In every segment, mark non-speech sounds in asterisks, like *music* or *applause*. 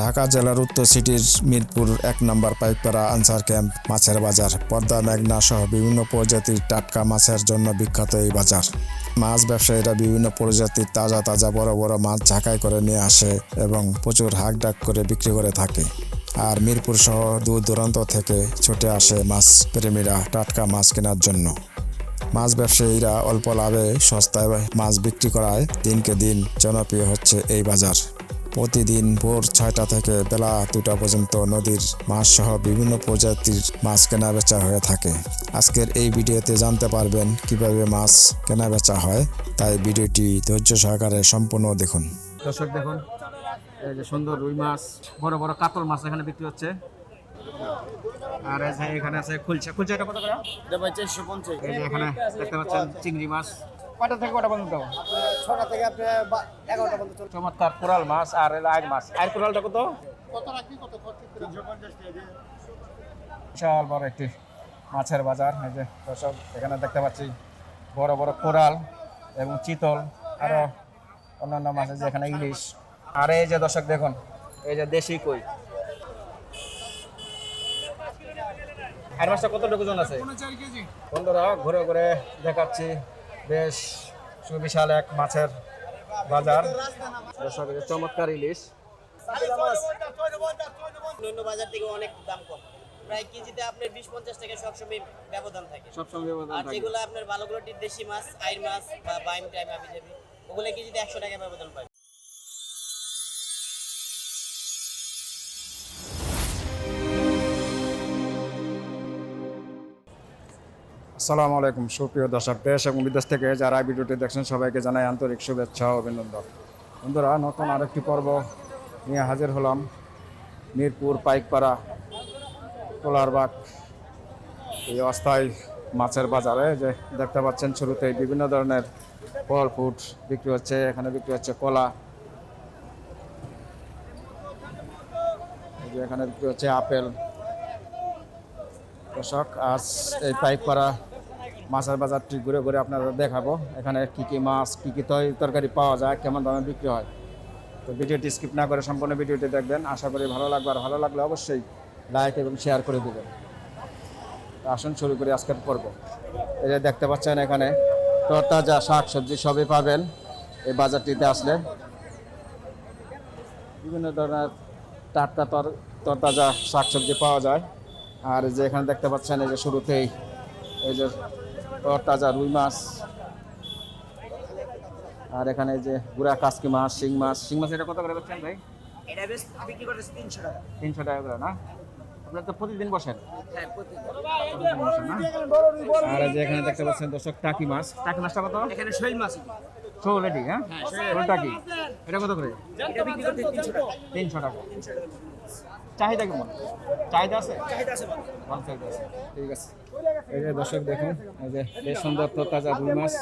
ঢাকা জেলার উত্তর সিটির মিরপুর এক নম্বর পাইকপাড়া আনসার ক্যাম্প, মাছের বাজার পদ্মা মেঘনা সহ বিভিন্ন প্রজাতির টাটকা মাছের জন্য বিখ্যাত এই বাজার। মাছ ব্যবসায়ীরা বিভিন্ন প্রজাতির তাজা তাজা বড় বড় মাছ ঝাঁকাই করে নিয়ে আসে এবং প্রচুর হাঁক ডাক করে বিক্রি করে থাকে। আর মিরপুর সহ দূর দূরান্ত থেকে ছুটে আসে মাছ প্রেমীরা টাটকা মাছ কেনার জন্য। মাছ ব্যবসায়ীরা অল্প লাভে সস্তায় মাছ বিক্রি করায় দিনকে দিন জনপ্রিয় হচ্ছে এই বাজার। প্রতিদিন ভোর ছয়টা থেকে বেলা দুটা পর্যন্ত নদীর মাছ সহ বিভিন্ন প্রজাতির মাছ কেনা বেচা হয়ে থাকে। আজকের এই ভিডিওতে জানতে পারবেন কীভাবে মাছ কেনা বেচা হয় তাই ভিডিওটি ধৈর্য সহকারে সম্পূর্ণ দেখুন। দর্শক দেখুন এই যে সুন্দর রুই মাছ বড় বড় কাতল মাছ এখানে বিক্রি হচ্ছে। আর এই যে এখানে আছে খুলছা। খুলছা এটা কত করে? এই যে এখানে দেখতে পাচ্ছেন চিংড়ি মাছ। কটা থেকে কটা পর্যন্ত? ছটা থেকে আপনি এগারোটা পর্যন্ত চমৎকার কোরাল মাছ আর মাছ কোরালটা কত কত রাখবি কত? বিশাল বড় একটি মাছের বাজার এই যে দর্শক এখানে দেখতে পাচ্ছি বড় বড় কোরাল এবং চিতল আরও অন্যান্য মাছ আছে এখানে ইলিশ। আর এই যে দর্শক দেখুন এই যে দেশি কই। আর মাছটা কতটুকু ওজন আছে? বন্ধুরা ঘুরে ঘুরে দেখাচ্ছি। বেশ সুবিশাল এক মাছের বাজার। দর্শক চমৎকার ইলিশ। অন্য বাজার থেকে অনেক দাম কম। প্রায় কেজিতে আপনার বিশ পঞ্চাশ টাকা সবসময় ব্যবধান থাকে। সবসময় ব্যবধান আর যেগুলো আপনার ভালোগুলো দেশি মাছ আইর মাছ বা বাইম টাইম যাবি ওগুলো কেজিতে একশো টাকা ব্যবধান পায়। আসসালামু আলাইকুম, সুপ্রিয় দর্শক, দেশ এবং বিদেশ থেকে যারা ভিডিওটি দেখছেন, সবাইকে জানাই আন্তরিক শুভেচ্ছা অভিনন্দন। বন্ধুরা, নতুন আরেকটি পর্ব নিয়ে হাজির হলাম। মিরপুর পাইকপাড়া, কোলারবাগ, এই অস্থায়ী মাছের বাজারে। যে দেখতে পাচ্ছেন, শুরুতেই বিভিন্ন ধরনের ফল ফুড বিক্রি হচ্ছে। এখানে বিক্রি হচ্ছে কলা। এখানে বিক্রি হচ্ছে আপেল। দর্শক, আজ এই পাইকপাড়া মাছের বাজারটি ঘুরে ঘুরে আপনাদের দেখাবো। এখানে কি কি মাছ, কি কি তরি- তরকারি পাওয়া যায়, কেমন দামে বিক্রি হয়। তো ভিডিওটি স্কিপ না করে সম্পূর্ণ ভিডিওটি দেখবেন। আশা করি ভালো লাগবে। আর ভালো লাগলে অবশ্যই লাইক এবং শেয়ার করে দেবেন। আসুন, শুরু করি আজকের পর্ব। এই যে দেখতে পাচ্ছেন এখানে, তরতাজা শাক সবজি সবই পাবেন এই বাজারটিতে আসলে। বিভিন্ন ধরনের টাটকা তর তরতাজা শাকসবজি পাওয়া যায়। আর যে এখানে দেখতে পাচ্ছেন, এই যে শুরুতেই এই যে তরতাজা রুই মাছ। আর এখানে যে গুড়া কাসকি মাছ শিং মাছ। শিং মাছ এটা কত করে বেচছেন ভাই? এটা বেশ বিক্রি করতেছে তিনশো টাকা। তিনশো টাকা করে না? আপনার তো প্রতিদিন বসেন। হ্যাঁ আর যে এখানে দেখতে পাচ্ছেন দর্শক টাকি মাছ। টাকি মাছটা কত? এখানে শৈল মাছ রেডি হ্যাঁ? শোল। টাকি। এটা কত করে? এটা তিনশো টাকা। তিনশো টাকা। চাহিদা কেমন? চাহিদা আছে? চাহিদা আছে ভালো। চাহিদা আছে। ঠিক আছে। এই যে দর্শক দেখুন এই যে বেশ সুন্দর তো তাজা রুই মাছ।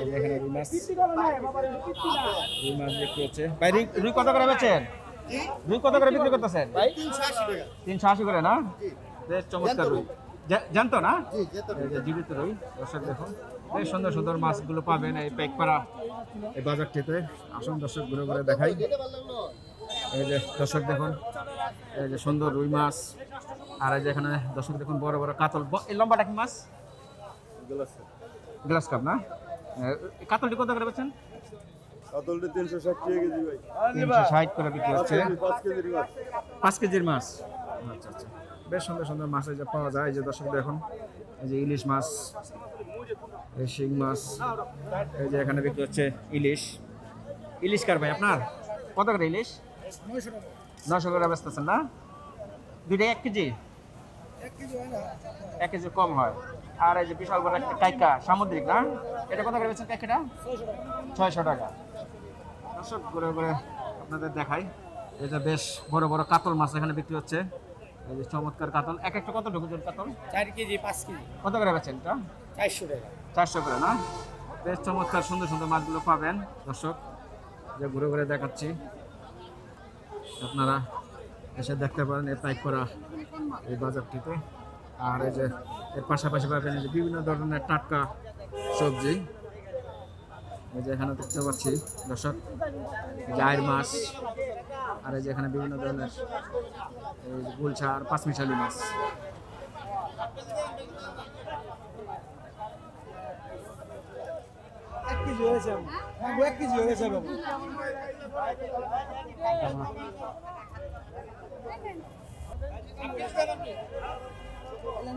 এই যে এখানে রুই মাছ। রুই মাছ বিক্রি হচ্ছে। ভাই রুই- কত করে বেচেন? রুই কত করে বিক্রি করতেছেন? ভাই তিনশো আশি করে না? বেশ চমৎকার রুই। জানতো না? জীবিত রুই দর্শক দেখুন। বেশ সুন্দর সুন্দর মাছগুলো পাবেন এই পেকপাড়া। এই বাজারটিতে আসুন দর্শক ঘুরে ঘুরে দেখাই। এই যে দর্শক দেখুন এই যে সুন্দর রুই মাছ আর এই যে এখানে দর্শক দেখুন বড় বড় কাতল। এই লম্বাটা কি মাছ? Glass cup. না? কাতলটি কত করে বেচেন? কাতলটা তিনশো ষাট কেজি ভাই। তিনশো ষাট করে বিক্রি হচ্ছে। পাঁচ কেজির মাছ। আচ্ছা আচ্ছা। বেশ সুন্দর সুন্দর মাছ এই যে পাওয়া যায়। এই যে দর্শক দেখুন এই যে ইলিশ মাছ এই শিং মাছ এই যে এখানে বিক্রি হচ্ছে ইলিশ। ইলিশ কার ভাই আপনার? কত করে ইলিশ? নশো করে বেচতেছেন না? দুইটা এক কেজি? এক কেজি কম হয়। আর এই যে বিশাল বড় একটা কাইকা সামুদ্রিক না? এটা কত করে বেচছেন কাইকাটা? ছয়শো টাকা। দর্শক ঘুরে ঘুরে আপনাদের দেখাই। যে বেশ বড় বড় কাতল মাছ এখানে বিক্রি হচ্ছে। এই যে চমৎকার কাতল। এক একটা কত ঢুকুন কাতল? চার কেজি পাঁচ কেজি। কত করে বেচেন এটা? চারশো টাকা। চারশো করে না? বেশ চমৎকার সুন্দর সুন্দর মাছগুলো পাবেন। দর্শক যে ঘুরে ঘুরে দেখাচ্ছি। আপনারা এসে দেখতে পারেন এই পাইক করা এই বাজারটিতে। আর এই যে, এর পাশাপাশি পাবেন যে বিভিন্ন ধরনের টাটকা সবজি। এই যে এখানে দেখতে পাচ্ছি, দর্শক, জায়ের মাছ, আর এই যে এখানে বিভিন্ন ধরনের এই গুলছা আর পাঁচমিশালি মাছ। কেজি হয়েছে বাবু এক কেজি হয়েছে বাবু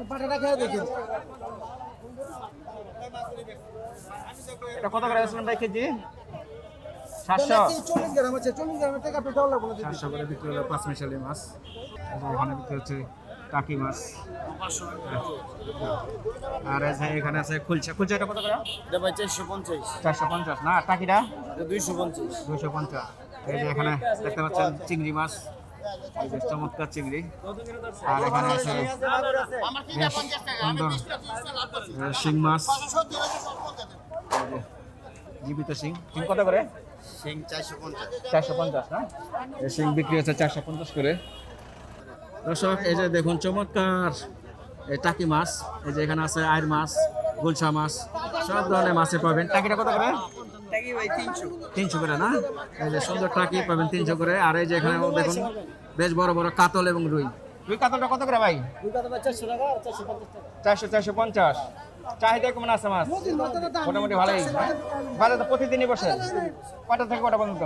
পাটাটা খেয়ে দেখুন এটা কত করে আসলেন ভাই কেজি? সাতশো। চল্লিশ গ্রাম আছে? চল্লিশ গ্রামের থেকে আপনি ডলার বলে সাতশো করে বিক্রি হলো পাঁচ মিশালি মাছ। এখানে বিক্রি হচ্ছে টাকি মাছ। আর এখানে আছে খুলছা খুলছা এটা কত করে? এটা ভাই চারশো পঞ্চাশ। চারশো পঞ্চাশ। না টাকিটা দুইশো পঞ্চাশ। দুশো পঞ্চাশ। এই যে এখানে দেখতে পাচ্ছেন চিংড়ি মাছ। এই চমৎকার চিংড়ি। আর এখানে আছে বেশ সুন্দর শিং মাছ। জীবিত শিং। শিং কত করে? সিং চারশো পঞ্চাশ। চারশো পঞ্চাশ না? শিং বিক্রি হচ্ছে চারশো পঞ্চাশ করে। দর্শক এই যে দেখুন চমৎকার। এই টাকি মাছ এই যে এখানে আছে আয়ের মাছ গুলশা মাছ সব ধরনের মাছে পাবেন। টাকিটা কত করে? তিনশো। করে না? এই যে সুন্দর টাকি পাবেন তিনশো করে। আর এই যে এখানে দেখুন বেশ বড় বড় কাতল এবং রুই। রুই কাতলটা কত করে ভাই? চারশো চারশো পঞ্চাশ। চাহিদা কেমন আছে মাছ? মোটামুটি ভালোই। ভালো তো প্রতিদিনই বসে। কটা থেকে কটা পর্যন্ত?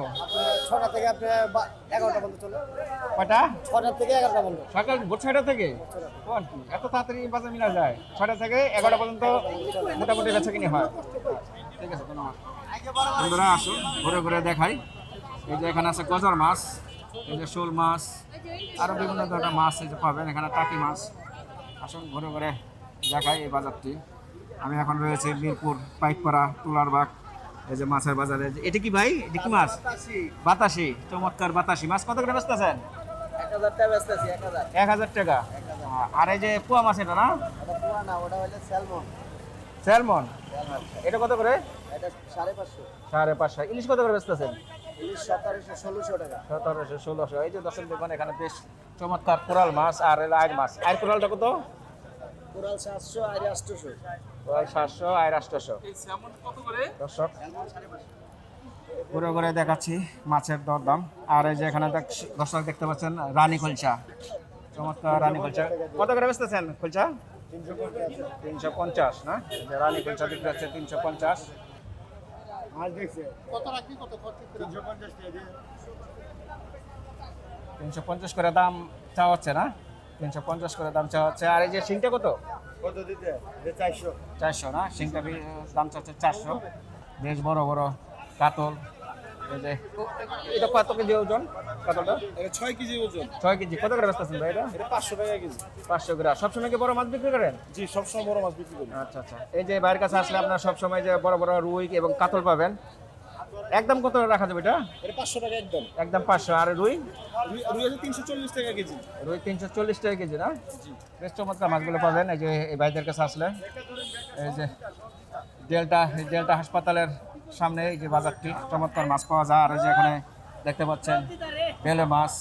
ছটা থেকে আপনি এগারোটা পর্যন্ত চলে। কটা? ছটা থেকে এগারোটা পর্যন্ত। সকাল ভোর ছয়টা থেকে? এত তাড়াতাড়ি বাজার মিলা যায়। ছয়টা থেকে এগারোটা পর্যন্ত মোটামুটি বেচা কিনি হয়। ঠিক আছে ধন্যবাদ। বন্ধুরা আসুন ঘুরে ঘুরে দেখাই। এই যে এখানে আছে গজার মাছ এই যে শোল মাছ আরও বিভিন্ন ধরনের মাছ এই যে পাবেন এখানে টাকি মাছ। আসুন ঘুরে ঘুরে দেখাই এই বাজারটি। আমি এখন রয়েছে মিরপুর পাইকপাড়া তুলারবাগ এই যে মাছের বাজারে। এটা কি ভাই? এটা কি মাছ? বাতাসি। চমৎকার বাতাসি। মাছ কত করে ব্যস্ত আছেন এক হাজার। টাকা। ব্যস্ত আর এই যে পোয়া মাছ এটা না? স্যালমন। এটা কত করে? এটা সাড়ে পাঁচশো। ইলিশ কত করে বেচতেছেন? ইলিশ সতেরোশো ষোলোশো এই যে দশের দোকান এখানে বেশ চমৎকার কোরাল মাছ আর আয়ের মাছ। আয়ের কোরালটা কত? কোরাল সাতশো আর আটশোশো। ওই সাতশো আয়ের আটশোশো দর্শক ঘুরে ঘুরে দেখাচ্ছি মাছের দরদাম আর এই যে এখানে দর্শক দেখতে পাচ্ছেন রানী কলচা চমৎকার রানী কলচা কত করে বেচতেছেন কলচা তিনশো পঞ্চাশ না? যে রানী কলচা বিক্রি হচ্ছে তিনশো পঞ্চাশ। মাছ দেখছে। কত রাখবি কত তিনশো পঞ্চাশ তিনশো পঞ্চাশ করে দাম চাওয়া হচ্ছে না? তিনশো পঞ্চাশ করে দাম চাওয়া হচ্ছে। আর এই যে শিংটা কত? কত দিতে? চারশো। চারশো না? শিংটা দাম চাচ্ছে চারশো। বেশ বড় বড় কাতল। এটা কত কেজি ওজন কাতলটা? এটা ছয় কেজি ওজন। ছয় কেজি। কত করে বেচতেছেন ভাই এটা? এটা পাঁচশো টাকা কেজি। পাঁচশো গ্রাম সবসময় কি বড় মাছ বিক্রি করেন? জি সবসময় বড় মাছ বিক্রি করি। আচ্ছা আচ্ছা। এই যে বাইরের কাছে আসলে আপনার সবসময় যে বড় বড় রুই এবং কাতল পাবেন। একদম কত রাখা যাবে এটা? পাঁচশো টাকা একদম। একদম পাঁচশো। আর রুই? রুই- আছে তিনশো চল্লিশ টাকা কেজি। রুই তিনশো চল্লিশ টাকা কেজি না? বেশ চমৎকার মাছগুলো পাবেন। এই যে এই ভাইদের কাছে আসলে। এই যে ডেল্টা ডেল্টা হাসপাতালের সামনে এই যে বাজারটি। চমৎকার মাছ পাওয়া যায়। আর যে এখানে দেখতে পাচ্ছেন বেলে মাছ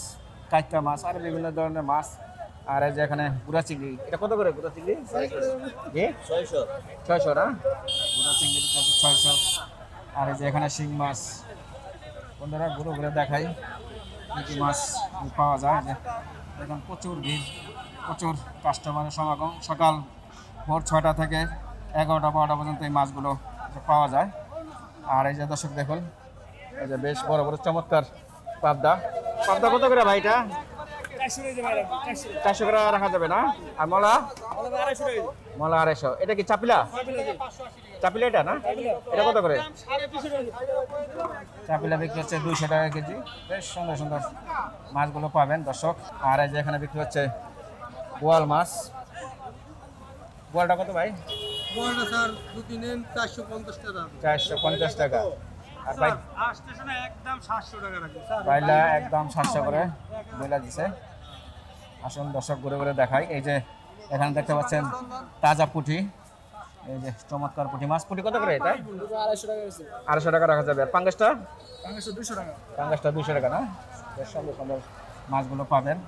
কাইকা মাছ আর বিভিন্ন ধরনের মাছ। আর এই যে এখানে গুড়া চিংড়ি। এটা কত করে গুড়া চিংড়ি? ছয়শো। ছয়শো। না? গুড়া চিংড়ি ছয়শো। আর এই যে এখানে শিং মাছ। বন্ধুরা ঘুরে ঘুরে দেখাই। কী মাছ পাওয়া যায় যে এখন প্রচুর ভিড়, প্রচুর কাস্টমারের সমাগম। সকাল ভোর ছয়টা থেকে এগারোটা, বারোটা পর্যন্ত এই মাছগুলো পাওয়া যায়। আর এই যে দর্শক দেখুন, এই যে বেশ বড় বড় চমৎকার পাবদা। পাবদা কত করে ভাই এটা? চারশো করে রাখা যাবে না? আর মলা? মলা আড়াইশো। এটা কি চাপিলা? চাপিলা এটা না? এটা কত করে? চাপিলা বিক্রি হচ্ছে দুইশো টাকা কেজি। বেশ সুন্দর সুন্দর মাছগুলো পাবেন দর্শক। আর এই যে এখানে বিক্রি হচ্ছে বোয়াল মাছ। বোয়ালটা কত ভাই? বড়টা স্যার দু তিনে চারশো পঞ্চাশ টাকা। চারশো পঞ্চাশ টাকা। আর ভাই একদম সাতশো টাকা বাইলা একদম সাতশো করে বইলা দিছে। আসুন দর্শক ঘুরে ঘুরে দেখাই। এই যে এখানে দেখতে পাচ্ছেন তাজা পুঁটি। এই যে চমৎকার পুঁটি। মাছ পুঁটি কত করে এটা? আড়াইশো টাকা টাকা রাখা যাবে। আর পাঙ্গাসটা? পাঁচশো দুশো টাকা। পাঙ্গাসটা দুশো টাকা না? বেশ সুন্দর সুন্দর মাছগুলো পাবেন।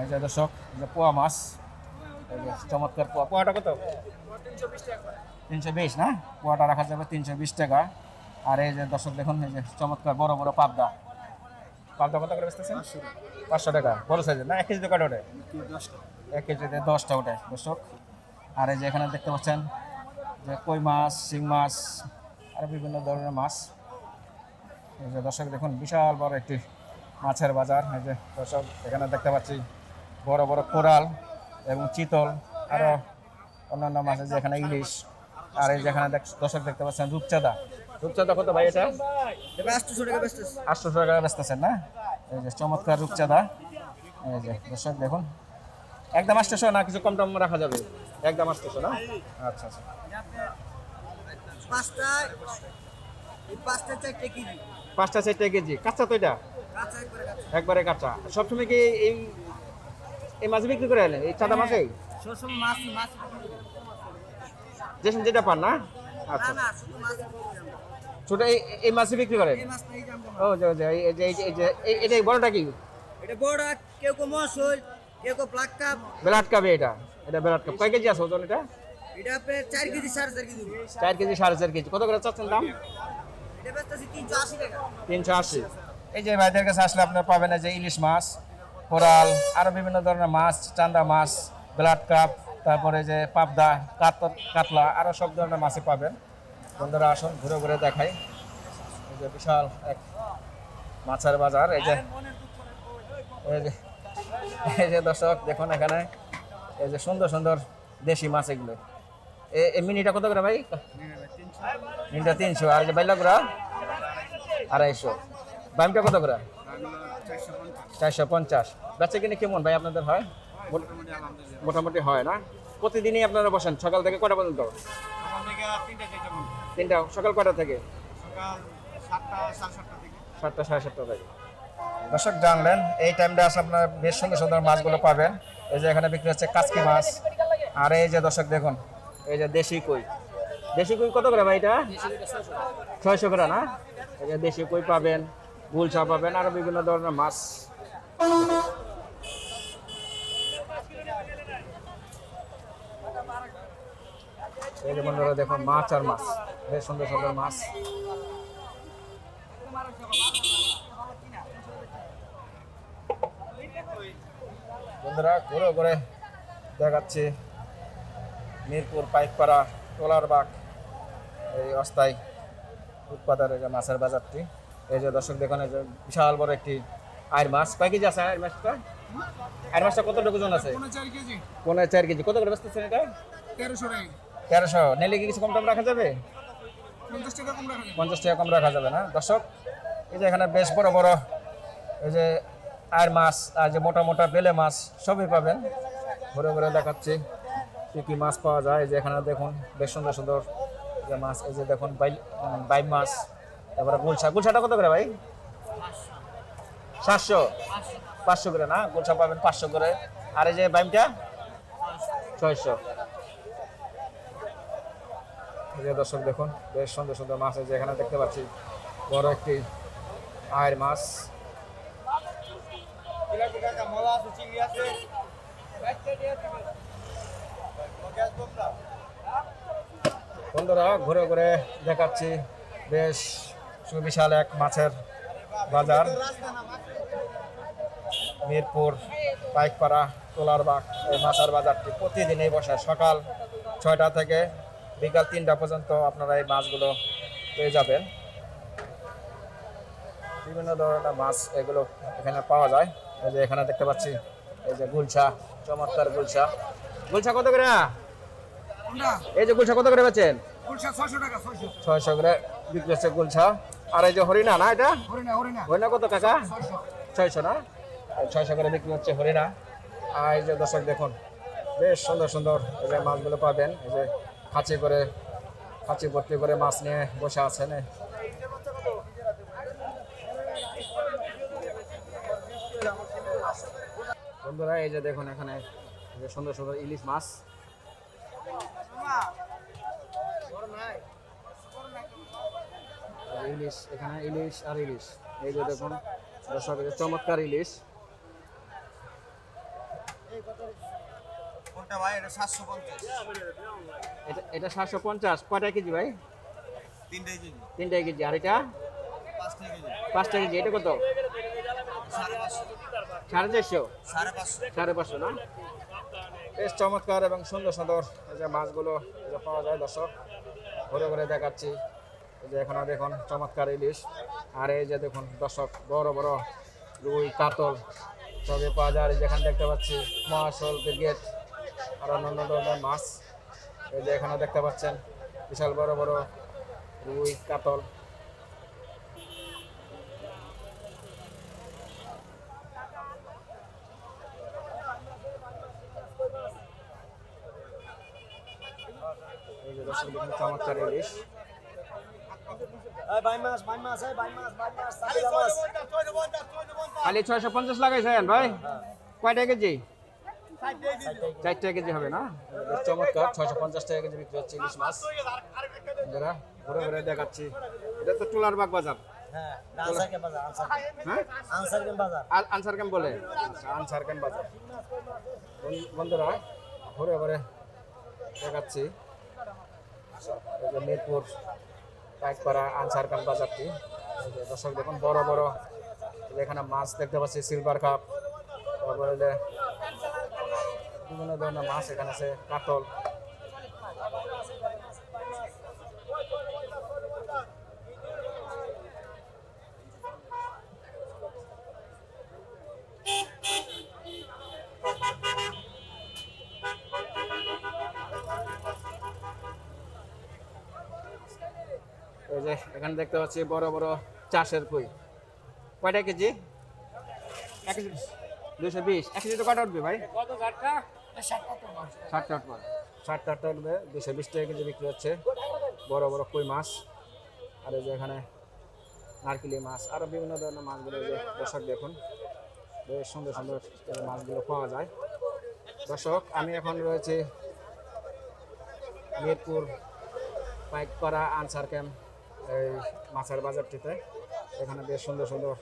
এই যে দর্শক যে পোয়া মাছ। এই যে চমৎকার পোয়া। পোয়াটা কত? তিনশো বিশ না? পোয়াটা রাখা যাবে তিনশো বিশ টাকা। আর এই যে দর্শক দেখুন এই যে চমৎকার বড় বড় পাবদা। পাবদা কত করে বেচতেছেন? পাঁচশো টাকা। বড় সাইজের না? এক কেজি দোকান ওঠে? এক কেজিতে দশটা ওঠে দর্শক। আর এই যে এখানে দেখতে পাচ্ছেন যে কই মাছ শিং মাছ আর বিভিন্ন ধরনের মাছ। এই যে দর্শক দেখুন বিশাল বড় একটি মাছের বাজার। এই যে দর্শক এখানে দেখতে পাচ্ছি বড় বড় কোরাল এবং চিতল আরও অন্যান্য মাছ। আছে যেখানে ইলিশ আর এই যেখানে দেখ- দর্শক দেখতে পাচ্ছেন রূপচাঁদা। রূপচাঁদা কত ভাই এটা? আটশো টাকা বেচতেছেন না? এই যে চমৎকার রূপচাঁদা। এই যে দর্শক দেখুন একদম আটশোশো না কিছু কম টম রাখা যাবে। একদম আটশোশো না আচ্ছা আচ্ছা। পাঁচটা এই পাঁচটা চারটে কেজি। পাঁচটা চারটে কেজি। কাঁচা তো এটা? কাঁচা একবারে কাঁচা। সবসময় কি এই এই মাছ বিক্রি করে আনেন এই চাঁদা মাছেই? সবসময় মাছ মাছ যে যেটা পান না? আচ্ছা। ছোট এই এই মাছই বিক্রি করেন? ও যে এই যে এই এই যে এই- এটা বড়টা কি? এটা বড় কেউ কেউ কেউ ব্ল্যাক কাপ বেলাট কাপ এটা এটা বেলাট কাপ। কয় কেজি আছে ওজন এটা? এটা আপনার চার কেজি সাড়ে চার কেজি। চার কেজি সাড়ে চার কেজি। কত করে চাচ্ছেন দাম? এটা বেচতেছি তিনশো আশি টাকা। তিনশো আশি। এই যে ভাইদের কাছে আসলে আপনারা পাবেন যে ইলিশ মাছ কোরাল আরও বিভিন্ন ধরনের মাছ চান্দা মাছ ব্লাড কাপ তারপরে যে পাবদা কাত কাতলা আরও সব ধরনের মাছই পাবেন। বন্ধুরা আসুন ঘুরে ঘুরে দেখাই। এই যে বিশাল এক মাছের বাজার এই যে এই যে *laughs* এই যে দর্শক দেখুন এখানে। এই যে সুন্দর সুন্দর দেশি মাছ এগুলো। এই মিনিটা কত করে ভাই? মিনিটা তিনশো। আর যে বাইলাগুড়া আড়াইশো। বামটা কত করে? চারশো পঞ্চাশ। বেচা কিনে কেমন ভাই আপনাদের হয়? মোটামুটি হয় না। প্রতিদিনই আপনারা বসেন? সকাল থেকে কটা পর্যন্ত? তিনটা। সকাল কটা থেকে। সাতটা সাড়ে সাতটা থেকে। দর্শক জানলেন, এই টাইমটা আসলে আপনার বেশ সুন্দর সুন্দর মাছগুলো পাবেন। এই যে এখানে বিক্রি হচ্ছে কাচকি মাছ। আর এই যে দর্শক দেখুন, এই যে দেশি কই। দেশি কই কত করে ভাই এটা? ছয়শো করে না? এই যে দেশি কই পাবেন, গুলশা পাবেন, আরও বিভিন্ন ধরনের মাছ। এই যে বন্ধুরা দেখুন, মাছ আর মাছ, বেশ সুন্দর সুন্দর মাছ। বন্ধুরা ঘুরে ঘুরে দেখাচ্ছি মিরপুর পাইকপাড়া টোলারবাগ এই অস্থায়ী উৎপাদনের যে মাছের বাজারটি। এই যে দর্শক দেখুন এই যে বিশাল বড় একটি আয়ের মাছ। কয় কেজি আছে আয়ের মাছটা? আয়ের মাছটা কতটুকু ওজন আছে? পনেরো চার কেজি। কত করে বেচতেছেন এটা? তেরোশো তেরোশো। নিলে কি কিছু কম টম রাখা যাবে। পঞ্চাশ টাকা কম রাখা যাবে না? দর্শক এই যে এখানে বেশ বড় বড় এই যে আয়ের মাছ, আর যে মোটা মোটা বেলে মাছ, সবই পাবেন। ঘুরে ঘুরে দেখাচ্ছি কী কী মাছ পাওয়া যায়। যে এখানে দেখুন, বেশ সুন্দর সুন্দর যে মাছ, এই যে দেখুন বাই বাইম মাছ, তারপরে গুলশা। গুলশাটা কত করে ভাই? সাতশো। পাঁচশো করে না? গুলশা পাবেন পাঁচশো করে। আর এই যে বাইমটা ছয়শো। যে দর্শক দেখুন, বেশ সুন্দর সুন্দর মাছ আছে এখানে দেখতে পাচ্ছি। বড় একটি আয়ের মাছ। বন্ধুরা, ঘুরে ঘুরে দেখাচ্ছি বেশ সুবিশাল এক মাছের বাজার। মিরপুর, পাইকপাড়া তোলার তোলারবাগ, এই মাছের বাজারটি প্রতিদিনই বসে। সকাল ছয়টা থেকে বিকাল তিনটা পর্যন্ত আপনারা এই মাছগুলো পেয়ে যাবেন। বিভিন্ন ধরনের মাছ এগুলো এখানে পাওয়া যায়। এই যে এখানে দেখতে পাচ্ছি এই যে গুলশা চমৎকার গুলশা। গুলশা কত করে? এই যে গুলশা কত করে বেচেন? ছয়শো করে বিক্রি হচ্ছে গুলশা। আর এই যে হরিণা না এটা? হরিণা কত কাকা? ছয়শো। না? ছয়শো করে বিক্রি হচ্ছে হরিণা। আর এই যে দর্শক দেখুন বেশ সুন্দর সুন্দর এই যে মাছগুলো পাবেন। এই যে খাঁচি করে খাঁচি ভর্তি করে মাছ নিয়ে বসে আছেন। বন্ধুরা এই যে দেখুন এখানে সুন্দর সুন্দর ইলিশ মাছ। ইলিশ এখানে ইলিশ আর ইলিশ। এই যে দেখুন দর্শক চমৎকার ইলিশ। এটা সাতশো পঞ্চাশ। এটা এটা পঞ্চাশ। কয়টা কেজি ভাই? তিনটাই কেজি। আর এটা? পাঁচটা কেজি। এটা কত? সাড়ে পাঁচশো সাড়ে চারশো সাড়ে পাঁচশো না? বেশ চমৎকার এবং সুন্দর সুন্দর এই যে মাছগুলো যে পাওয়া যায় দর্শক ঘুরে ঘুরে দেখাচ্ছি। এই যে এখানে দেখুন চমৎকার ইলিশ। আর এই যে দেখুন দর্শক বড় বড় রুই কাতল সবই পাওয়া যায়। আর এই যেখানে দেখতে পাচ্ছি মহাশোল ব্রিগেড আর অন্যান্য ধরনের মাছ। এই যে এখানে দেখতে পাচ্ছেন বিশাল বড় বড় রুই কাতল। দর্শক দেখুন চমৎকার ইলিশ খালি ছয়শো পঞ্চাশ লাগাইছেন ভাই? কয়টা কেজি? চারটা কেজি হবে না? চমৎকার ছয়শো পঞ্চাশ টাকা কেজি বিক্রি হচ্ছে ইলিশ মাছ। বন্ধুরা ঘুরে ঘুরে দেখাচ্ছি। এটা তো টুলার বাগ বাজার। হ্যাঁ আনসার হ্যাঁ? ক্যাম্প বলে? আনসার ক্যাম্প বাজার। বন- বন্ধুরা ঘুরে ঘুরে দেখাচ্ছি। মিরপুর, পাইকপাড়া আনসার ক্যাম্প বাজারটি। দর্শক দেখুন, বড় বড় এখানে মাছ দেখতে পাচ্ছি, সিলভার কাপ, তারপরে বিভিন্ন ধরনের মাছ এখানে আছে, কাতল এই যে এখানে দেখতে পাচ্ছি বড় বড় চাষের কই। কয়টা কেজি? এক কেজি দুশো বিশ। এক কেজি তো কটা উঠবে ভাই? ষাটটা উঠবে। ষাটটা আটটা উঠবে দুশো বিশ টাকা কেজি বিক্রি হচ্ছে। বড় বড় কই মাছ। আর এই যে এখানে নারকেলি মাছ আরও বিভিন্ন ধরনের মাছগুলো যে দর্শক দেখুন। বেশ সুন্দর সুন্দর মাছগুলো পাওয়া যায়। দর্শক, আমি এখন রয়েছে মিরপুর পাইকপাড়া আনসার ক্যাম্প। এই মাছের বাজারটিতে এখানে বেশ সুন্দর সুন্দর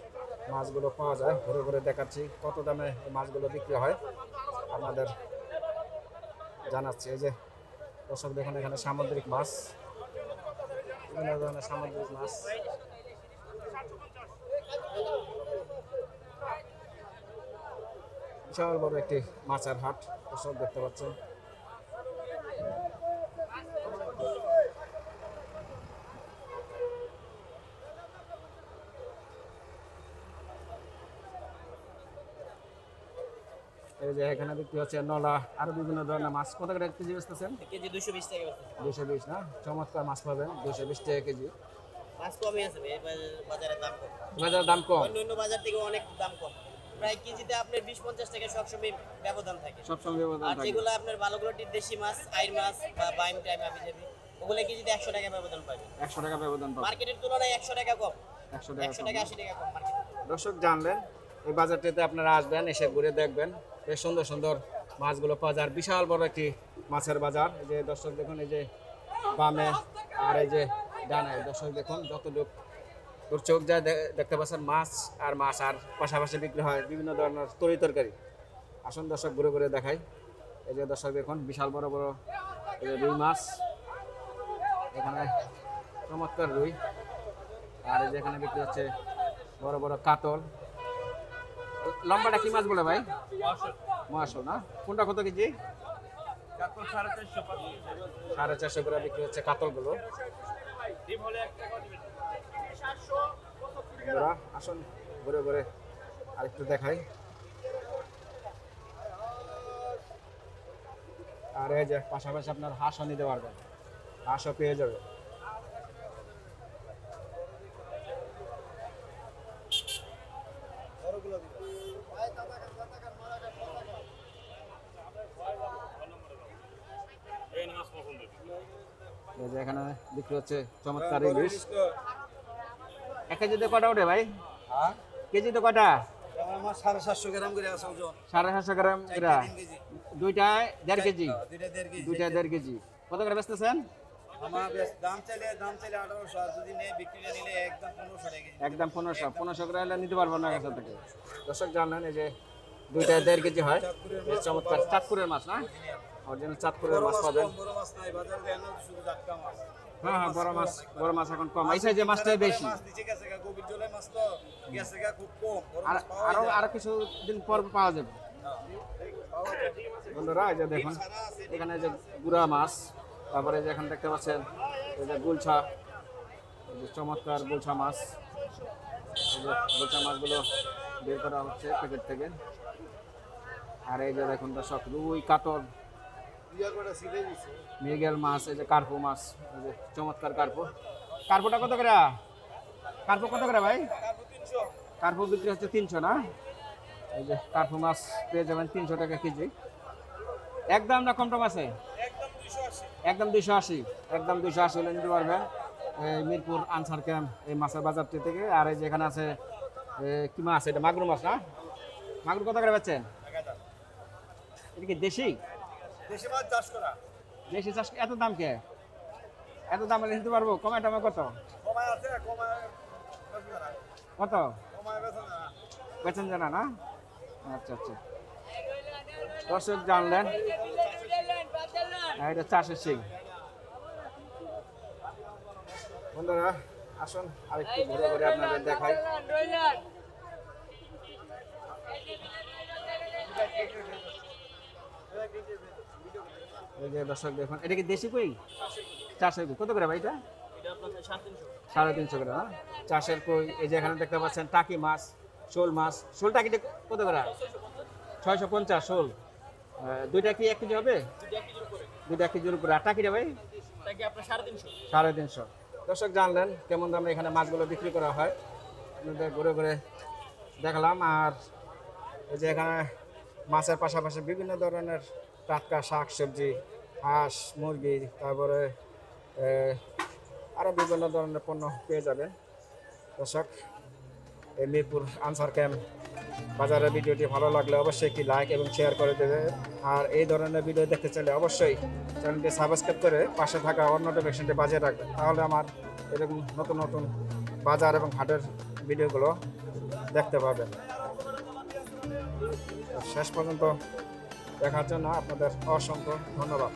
মাছগুলো পাওয়া যায়। ঘুরে ঘুরে দেখাচ্ছি কত দামে মাছগুলো বিক্রি হয়। আপনাদের জানাচ্ছি, এই যে দর্শক দেখুন, এখানে সামুদ্রিক মাছ। বিভিন্ন ধরনের সামুদ্রিক মাছ। বিশাল বড় একটি মাছের হাট, দর্শক দেখতে পাচ্ছেন। যে এখানে হচ্ছে নলা আরও বিভিন্ন ধরনের মাছ। কত করে কেজি বেচতেছেন? কেজি দুশো বিশ টাকা বেচতেছে। দুশো বিশ না? চমৎকার মাছ পাবেন দুশো বিশ টাকা কেজি। মাছ কমই আছে দাম কম। দাম কম? অন্য অন্য বাজার থেকে অনেক দাম কম। প্রায় কেজিতে আপনার বিশ পঞ্চাশ টাকা সবসময় ব্যবধান থাকে। সবসময় ব্যবধান আর যেগুলো আপনার দেশি মাছ আইর মাছ বা বাইম টাইম যাবি ওগুলো কেজিতে একশো টাকা ব্যবধান পাবে। একশো টাকা ব্যবধান পাবেন মার্কেটের তুলনায় একশো টাকা কম। একশো টাকা একশো। টাকা আশি টাকা কম মার্কেটের দর্শক জানলেন এই বাজারটিতে আপনারা আসবেন এসে ঘুরে দেখবেন। বেশ সুন্দর সুন্দর মাছগুলো পাওয়া যায়। বিশাল বড় একটি মাছের বাজার। এই যে দর্শক দেখুন, এই যে বামে আর এই যে ডানে। দর্শক দেখুন, যতটুক তোর চোখ যায় দে- দেখতে পাচ্ছেন, মাছ আর মাছ আর পাশাপাশি বিক্রি হয় বিভিন্ন ধরনের তরি তরকারি। আসুন দর্শক ঘুরে ঘুরে দেখাই। এই যে দর্শক দেখুন, বিশাল বড় বড় এই যে রুই মাছ। এখানে চমৎকার রুই। আর এই যে এখানে বিক্রি হচ্ছে বড় বড় কাতল। লম্বাটা কি মাছ বলে ভাই? মহাশোল না? কোনটা কত কেজি? সাড়ে চারশো করে বিক্রি হচ্ছে কাতলগুলো। আসুন, ঘুরে ঘুরে আরেকটু দেখাই। আর এই যে পাশাপাশি আপনার হাঁসও নিতে পারবেন। হাঁসও পেয়ে যাবে এই যে বিক্রি হচ্ছে চমৎকার ইলিশ। এক কেজিতে কটা ওঠে ভাই? কেজিতে কটা? আমার সাড়ে সাতশো গ্রাম করে আছে সাড়ে সাতশো গ্রাম দুইটায় দেড় কেজি? দুইটা দেড় কেজি কত করে বেচতেছেন? একদম পনেরোশো পনেরোশো। করে হলে নিতে পারব না কাছে থেকে। দর্শক জানলেন এই যে দুইটা দেড় কেজি হয় চমৎকার চাঁদপুরের মাছ না? অরিজিনাল। চাঁদপুরের মাছ পাবেন। হ্যাঁ হ্যাঁ বড় মাছ বড় মাছ এখন কম। এই সাইজের মাছটাই বেশি। আর আরও কিছু দিন পর পাওয়া যাবে। বন্ধুরা, এই যে দেখুন, এখানে যে গুড়া মাছ, তারপরে যে এখানে দেখতে পাচ্ছেন, এই যে গুলছা, এই যে চমৎকার গুলছা মাছ। এই যে গুলছা মাছগুলো বের করা হচ্ছে প্যাকেট থেকে। আর এই যে দেখুন দর্শক, রুই, কাতল। মৃগেল মাছ এই যে কার্পু মাছ এই যে চমৎকার কার্পু। কার্পোটা কত করে? কার্পু কত করে ভাই? কার্পু বিক্রি হচ্ছে তিনশো না? এই যে কার্পু মাছ পেয়ে যাবেন তিনশো টাকা কেজি। একদম না কম টম আছে? একদম দুইশো আশি। একদম দুইশো আশি হলে নিতে পারবেন। এই মিরপুর আনসার ক্যাম্প এই মাছের বাজারটি থেকে। আর এই যে এখানে আছে কি মাছ? এটা মাগুর মাছ না? মাগুর কত করে পাচ্ছেন এটা কি দেশি? দেশি মাছ চাষ করা। দেশি চাষ এত দাম কে? এত দাম নিতে পারব? কমায় টমে কত? কত? বেতন জানা না। আচ্ছা আচ্ছা। দর্শক জানলেন এটা চাষের সিং বন্ধুরা আসুন আরেকটু ঘুরে ঘুরে আপনাদের দেখাই। এই যে দর্শক দেখুন, এটা কি দেশি কই? চাষের কই? কত করে ভাই এটা? সাড়ে তিনশো করে, না? চাষের কই? এই যে এখানে দেখতে পাচ্ছেন টাকি মাছ, শোল মাছ। শোল টাকিটা কত করে? ছয়শো পঞ্চাশ শোল। দুইটা কি এক কেজি হবে? দুইটা এক কেজির উপরে। আর টাকিটা ভাই? সাড়ে তিনশো। দর্শক জানলেন কেমন দামে এখানে মাছগুলো বিক্রি করা হয়। আপনাদের ঘুরে ঘুরে দেখলাম। আর এই যে এখানে মাছের পাশাপাশি বিভিন্ন ধরনের টাটকা শাক, সবজি, হাঁস, মুরগি, তারপরে আরও বিভিন্ন ধরনের পণ্য পেয়ে যাবেন। দর্শক, এই মিরপুর আনসার ক্যাম্প বাজারের ভিডিওটি ভালো লাগলে অবশ্যই একটি লাইক এবং শেয়ার করে দেবে আর এই ধরনের ভিডিও দেখতে চাইলে অবশ্যই চ্যানেলটি সাবস্ক্রাইব করে পাশে থাকা অন্য নোটিফিকেশনটি বাজিয়ে রাখবেন। তাহলে আমার এরকম নতুন নতুন বাজার এবং হাটের ভিডিওগুলো দেখতে পাবেন। শেষ পর্যন্ত দেখার জন্য আপনাদের অসংখ্য ধন্যবাদ।